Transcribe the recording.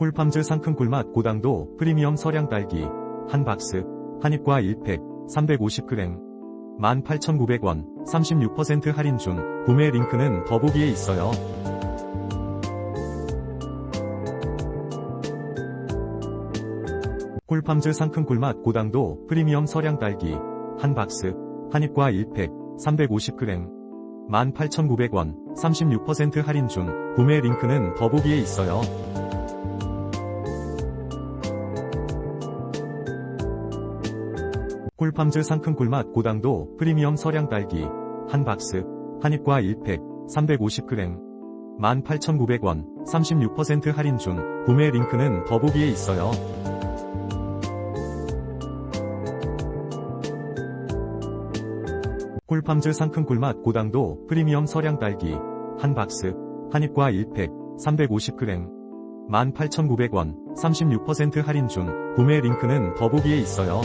꿀팜즈 상큼 꿀맛 고당도 프리미엄 서량 딸기 한 박스 한입과 1팩 350g 18,900원 36% 할인 중 구매 링크는 더보기에 있어요. 꿀팜즈 상큼 꿀맛 고당도 프리미엄 서량 딸기 한 박스 한입과 1팩 350g 18,900원 36% 할인 중 구매 링크는 더보기에 있어요. 꿀팜즈 상큼 꿀맛 고당도 프리미엄 서량 딸기 한 박스 한입과 1팩 350g 18,900원 36% 할인 중 구매 링크는 더보기에 있어요. 꿀팜즈 상큼 꿀맛 고당도 프리미엄 서량 딸기 한 박스 한입과 1팩 350g 18,900원 36% 할인 중 구매 링크는 더보기에 있어요.